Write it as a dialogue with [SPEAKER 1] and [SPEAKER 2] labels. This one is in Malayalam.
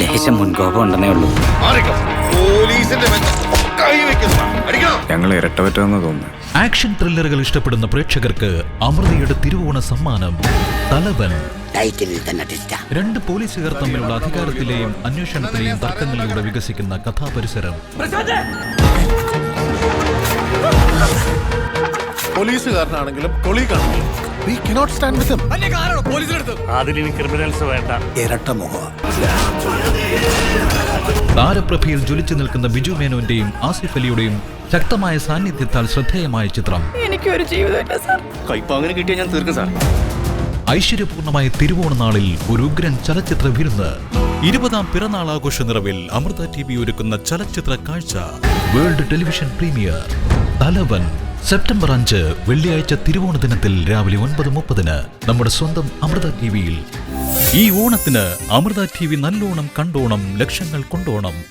[SPEAKER 1] ലേശം മുൻകോപം ഉണ്ടെന്നേ ഉള്ളൂ.
[SPEAKER 2] ഞങ്ങൾ ഇരട്ടപറ്റെന്ന് തോന്നുന്നു.
[SPEAKER 3] ആക്ഷൻ ത്രില്ലറുകൾ ഇഷ്ടപ്പെടുന്ന പ്രേക്ഷകർക്ക് അമൃതയുടെ തിരുവോണ സമ്മാനം തലവൻ.
[SPEAKER 4] ടൈറ്റിലിൽ തന്നെ ടിസ്റ്റാ
[SPEAKER 3] രണ്ട് പോലീസുകാർ തമ്മിലുള്ള അധികാരത്തിലെയും അന്വേഷണത്തിലെയും തർക്കങ്ങളിലൂടെ വികസിക്കുന്ന കഥാപരിസരം.
[SPEAKER 5] പോലീസുകാരനാണെങ്കിലും കൊളീഗാണെങ്കിലും വി കനോട്ട് സ്റ്റാൻഡ് വിത്ത്
[SPEAKER 6] അതിലിനി ക്രിമിനൽസ് വേണ്ട.
[SPEAKER 4] ഇരട്ട മുഖ
[SPEAKER 3] താരപ്രഭയിൽ ജ്വലിച്ചു നിൽക്കുന്ന ബിജു മേനോന്റെയും ആസിഫ് അലിയുടെയും ശക്തമായ സാന്നിധ്യത്താൽ ശ്രദ്ധേയമായ ചിത്രം.
[SPEAKER 7] എനിക്കൊരു ജീവിതമില്ല സാർ.
[SPEAKER 6] കിട്ടിയാൽ ഞാൻ തീർക്കും സാർ.
[SPEAKER 3] ഐശ്വര്യപൂർണമായ തിരുവോണനാളിൽ ഒരു ഉഗ്രൻ ചലച്ചിത്ര വിരുന്ന്. ഇരുപതാം പിറന്നാൾ ആഘോഷ നിറവിൽ അമൃത ടി വി ഒരുക്കുന്ന ചലച്ചിത്ര കാഴ്ച. World television premiere. Thalavan. September അഞ്ച് വെള്ളിയാഴ്ച തിരുവോണ ദിനത്തിൽ രാവിലെ ഒൻപത് മുപ്പതിന് നമ്മുടെ സ്വന്തം അമൃത ടി വിയിൽ ഈ ഓണത്തിന് അമൃത ടി വി നല്ലോണം കണ്ടോണം ലക്ഷങ്ങൾ കൊണ്ടോണം.